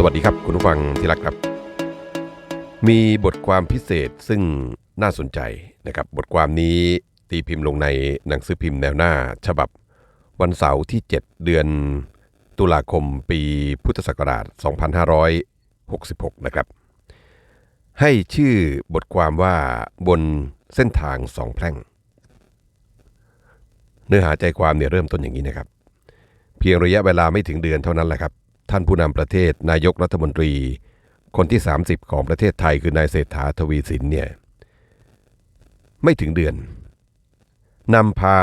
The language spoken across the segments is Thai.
สวัสดีครับคุณผู้ฟังที่รักครับ มีบทความพิเศษซึ่งน่าสนใจนะครับ บทความนี้ตีพิมพ์ลงในหนังสือพิมพ์แนวหน้า ฉบับวันเสาร์ที่ 7 เดือนตุลาคมปีพุทธศักราช 2566 นะครับ ให้ชื่อบทความว่าบนเส้นทางสองแพร่ง เนื้อหาใจความเนี่ยเริ่มต้นอย่างนี้นะครับ เพียงระยะเวลาไม่ถึงเดือนเท่านั้นแหละครับ ท่านผู้นำประเทศนายกรัฐมนตรี คนที่ 30 ของประเทศไทยคือนายเศรษฐาทวีสินเนี่ยไม่ถึงเดือนนำพา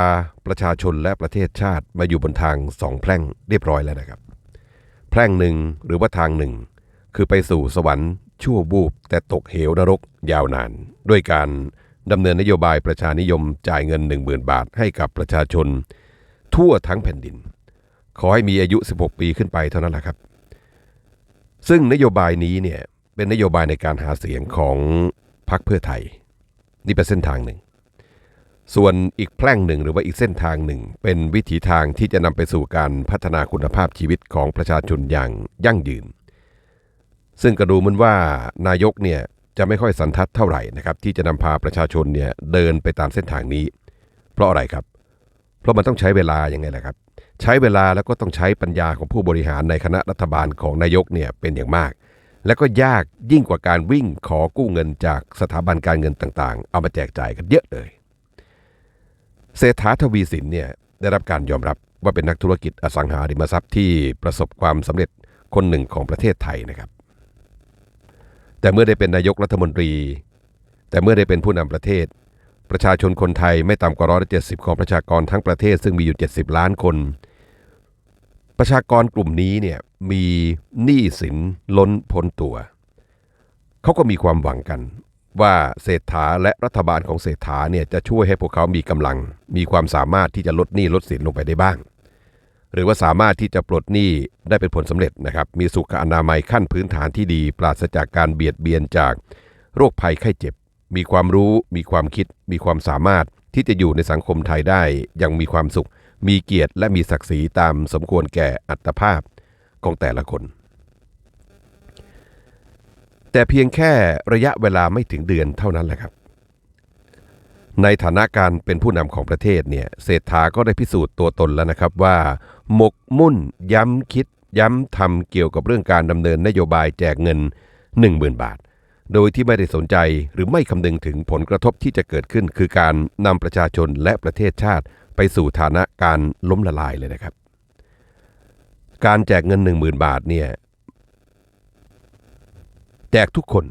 ประชาชนและประเทศชาติมาอยู่บนทางสองแพร่งเรียบร้อยแล้วนะครับ แพร่งหนึ่งหรือว่าทางหนึ่ง คือไปสู่สวรรค์ชั่วบูบแต่ตกเหวนรกยาวนาน ด้วยการดำเนินนโยบายประชานิยมจ่ายเงิน 10,000 บาทให้กับประชาชน ทั่วทั้งแผ่นดิน ขอให้มีอายุ 16 ปีขึ้นไปเท่านั้นแหละครับ ซึ่งนโยบายนี้เนี่ยเป็นนโยบายในการหาเสียงของพรรคเพื่อไทย นี่เป็นเส้นทางหนึ่ง ส่วนอีกแพร่งหนึ่งหรือว่าอีกเส้นทางหนึ่ง เป็นวิถีทางที่จะนำไปสู่การพัฒนาคุณภาพชีวิตของประชาชนอย่างยั่งยืน ซึ่งก็ดูมือนว่านายกเนี่ยจะไม่ค่อยสันทัดเท่าไหร่นะครับที่จะนำพาประชาชนเนี่ยเดินไปตามเส้นทางนี้ เพราะอะไรครับ เพราะมันต้องใช้เวลาอยังไงล่ะครับ ใช้เวลาแล้วก็ต้องใช้ปัญญาของผู้บริหารในคณะรัฐบาลของนายกเนี่ยเป็นอย่างมาก และก็ยากยิ่งกว่าการวิ่งขอกู้เงินจากสถาบันการเงินต่างๆ เอามาแจกจ่ายกันเยอะเลย เศรษฐาทวีสินเนี่ยได้รับการยอมรับว่าเป็นนักธุรกิจอสังหาริมทรัพย์ที่ประสบความสำเร็จคนหนึ่งของประเทศไทยนะครับ แต่เมื่อได้เป็นนายกรัฐมนตรี แต่เมื่อได้เป็นผู้นำประเทศ ประชาชนคนไทยไม่ต่ำกว่าร้อยละเจ็ดสิบของประชากรทั้งประเทศซึ่งมีอยู่ 70 ล้านคน ประชากรกลุ่มนี้เนี่ยมีหนี้สินล้นพ้นตัว เขาก็มีความหวังกัน ว่าเศรษฐาและรัฐบาลของเศรษฐาเนี่ยจะช่วยให้พวกเขามีกำลัง มีความสามารถที่จะลดหนี้ลดสินลงไปได้บ้าง หรือว่าสามารถที่จะปลดหนี้ได้เป็นผลสำเร็จนะครับ มีสุขอนามัยขั้นพื้นฐานที่ดี ปราศจากการเบียดเบียนจากโรคภัยไข้เจ็บ มีความรู้ มีความคิด มีความสามารถที่จะอยู่ในสังคมไทยได้อย่างมีความสุข มีเกียรติและมีศักดิ์ศรีตามสมควรแก่อัตภาพของแต่ละคน แต่เพียงแค่ระยะเวลาไม่ถึงเดือนเท่านั้นแหละครับ ในฐานะการเป็นผู้นำของประเทศเนี่ยเศรษฐาก็ได้พิสูจน์ตัวตนแล้วนะครับว่า หมกมุ่นย้ำคิดย้ำทำเกี่ยวกับเรื่องการดำเนินนโยบายแจกเงิน 10,000 บาท โดยที่ไม่ได้สนใจหรือไม่คำนึงถึงผลกระทบที่จะเกิดขึ้น คือการนำประชาชนและประเทศชาติ ไปสู่ฐานะการล้มละลายเลยนะครับ การแจกเงิน 10,000 บาทเนี่ยแจกทุกคน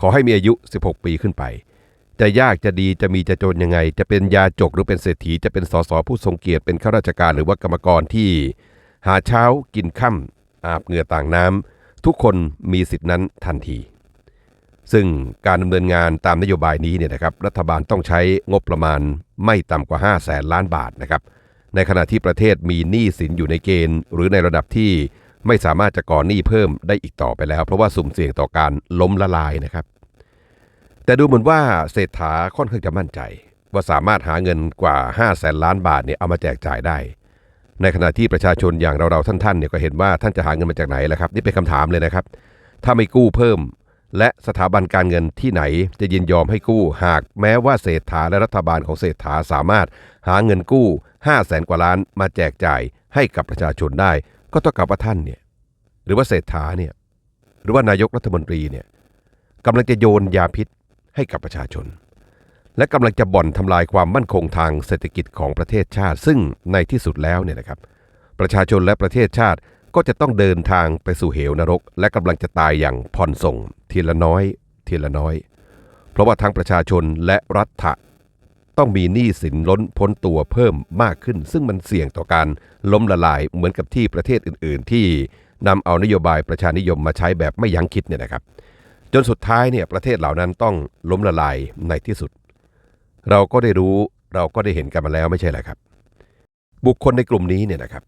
ขอให้มีอายุ 16 ปีขึ้นไป จะยากจะดีจะมีจะจนยังไง จะเป็นยาจกหรือเป็นเศรษฐีจะเป็นสสผู้ทรงเกียรติเป็นข้าราชการหรือว่ากรรมกรที่หาเช้ากินค่ำอาบเหงื่อต่างน้ำทุกคนมีสิทธินั้นทันที ซึ่งการดำเนินงานตามนโยบายนี้เนี่ยนะครับรัฐบาลต้องใช้งบประมาณไม่ต่ำกว่า 5 0 0แสนล้านบาทนะครับในขณะที่ประเทศมีหนี้สินอยู่ในเกณฑ์ หรือในระดับที่ไม่สามารถจะก่อหนี้เพิ่มได้อีกต่อไปแล้ว เพราะว่าสุ่มเสี่ยงต่อการล้มละลายนะครับ แต่ดูเหมือนว่าเศรษฐาค่อนข้างจะมั่นใจ ว่าสามารถหาเงินกว่า 5 0 0แสนล้านบาทเนี่ยเอามาแจกจ่ายได้ ในขณะที่ประชาชนอย่างเราๆท่านๆเนี่ยก็เห็นว่าท่านจะหาเงินมาจากไหนล่ะครับ นี่เป็นคำถามเลยนะครับ ถ้าไม่กู้เพิ่ม และสถาบันการเงินที่ไหนจะยินยอมให้กู้ หากแม้ว่าเศรษฐาและรัฐบาลของเศรษฐาสามารถหาเงินกู้ 5 0 0แสนกว่าล้านมาแจกจ่ายให้กับประชาชนได้ ก็ต้องกับว่าท่านเนี่ยหรือว่าเศรษฐาเนี่ยหรือว่านายกรัฐมนตรีเนี่ยกำลังจะโยนยาพิษให้กับประชาชน และกำลังจะบ่อนทำลายความมั่นคงทางเศรษฐกิจของประเทศชาติ ซึ่งในที่สุดแล้วเนี่ยนะครับประชาชนและประเทศชาติ ก็จะต้องเดินทางไปสู่เหวนรก และกำลังจะตายอย่างผ่อนส่งทีละน้อยทีละน้อย เพราะว่าทั้งประชาชนและรัฐะต้องมีหนี้สินล้นพ้นตัวเพิ่มมากขึ้น ซึ่งมันเสี่ยงต่อการล้มละลายเหมือนกับที่ประเทศอื่น ๆ ที่นำเอานโยบายประชานิยมมาใช้แบบไม่ยั้งคิดเนี่ยนะครับ จนสุดท้ายเนี่ยประเทศเหล่านั้นต้องล้มละลายในที่สุด เราก็ได้รู้เราก็ได้เห็นกันมาแล้วไม่ใช่เหรอครับ บุคคลในกลุ่มนี้เนี่ยนะครับ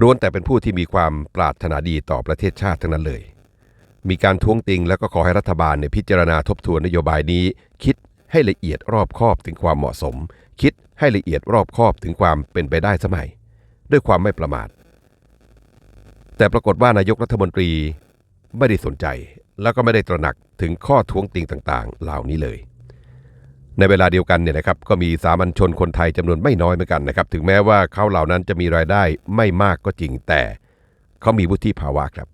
ล้วนแต่เป็นผู้ที่มีความปรารถนาดีต่อประเทศชาติทั้งนั้นเลย มีการท้วงติงแล้วก็ขอให้รัฐบาลเนี่ยพิจารณาทบทวนนโยบายนี้ คิดให้ละเอียดรอบคอบถึงความเหมาะสม คิดให้ละเอียดรอบคอบถึงความเป็นไปได้สมัย ด้วยความไม่ประมาท แต่ปรากฏว่านายกรัฐมนตรีไม่ได้สนใจ แล้วก็ไม่ได้ตระหนักถึงข้อท้วงติงต่างๆ เหล่านี้เลย ในเวลาเดียวกันเนี่ยนะครับก็มีสามัญชนคนไทยจำนวนไม่น้อยเหมือนกันนะครับถึงแม้ว่าเขาเหล่านั้นจะมีรายได้ไม่มากก็จริงแต่เขามีวุฒิภาวะครับ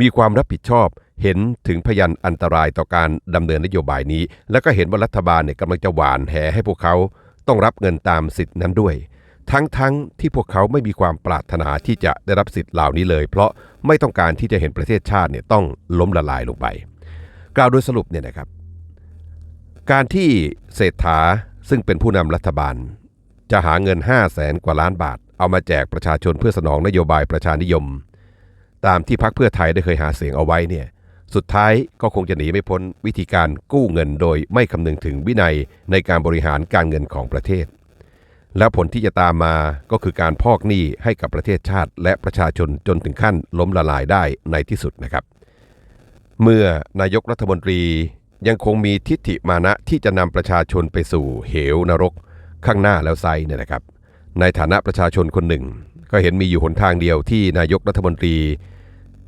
มีความรับผิดชอบเห็นถึงพยันอันตรายต่อการดำเนินนโยบายนี้ แล้วก็เห็นว่ารัฐบาลเนี่ยกำลังจะหวานแหให้พวกเขาต้องรับเงินตามสิทธินั้นด้วย ทั้งๆทที่พวกเขาไม่มีความปรารถนาที่จะได้รับสิทธิ์เหล่านี้เลย เพราะไม่ต้องการที่จะเห็นประเทศชาติเนี่ยต้องล้มละลายลงไป กล่าวโดยสรุปเนี่ยนะครับ การที่เศรษฐาซึ่งเป็นผู้นำรัฐบาล จะหาเงิน 5 0 0แสนกว่าล้านบาท เอามาแจกประชาชนเพื่อสนองนโยบายประชานิยม ตามที่พรรคเพื่อไทยได้เคยหาเสียงเอาไว้เนี่ยสุดท้ายก็คงจะหนีไม่พ้นวิธีการกู้เงินโดยไม่คำนึงถึงวินัยในการบริหารการเงินของประเทศ แล้วผลที่จะตามมาก็คือการพอกหนี้ให้กับประเทศชาติ และประชาชนจนถึงขั้นล้มละลายได้ในที่สุดนะครับ เมื่อนายกรัฐมนตรี ยังคงมีทิฏฐิมานะที่จะนำประชาชนไปสู่เหวนรกข้างหน้าแล้วไซเนี่ยนะครับ ในฐานะประชาชนคนหนึ่ง ก็เห็นมีอยู่หนทางเดียวที่นายกรัฐมนตรี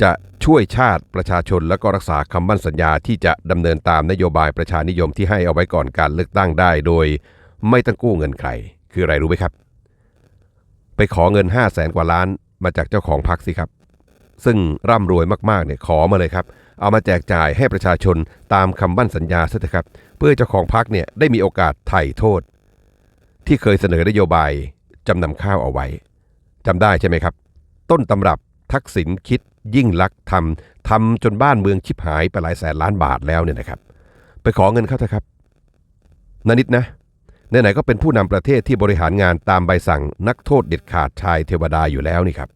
จะช่วยชาติประชาชนและก็รักษาคำมั่นสัญญาที่จะดำเนินตามนโยบายประชานิยมที่ให้เอาไว้ก่อนการเลือกตั้งได้โดย ไม่ต้องกู้เงินใคร คืออะไรรู้ไหมครับ ไปขอเงิน 5 0 0แสนกว่าล้านมาจากเจ้าของพรรคสิครับ ซึ่งร่ำรวยมากๆเนี่ยขอมาเลยครับ เอามาแจกจ่ายให้ประชาชนตามคำมั่นสัญญาซะเถอะครับ เพื่อเจ้าของพรรคเนี่ยได้มีโอกาสไถ่โทษ ที่เคยเสนอนโยบายจำนำข้าวเอาไว้จำได้ใช่ไหมครับ ต้นตำรับทักษิณคิดยิ่งลักษณ์ทำทำจนบ้านเมืองชิบหายไปหลายแสนล้านบาทแล้วเนี่ยนะครับ ไปขอเงินเขาเถอะครับนานิดนะไหนๆก็เป็นผู้นำประเทศที่บริหารงานตามใบสั่งนักโทษเด็ดขาดชายเทวดาอยู่แล้วนี่ครับ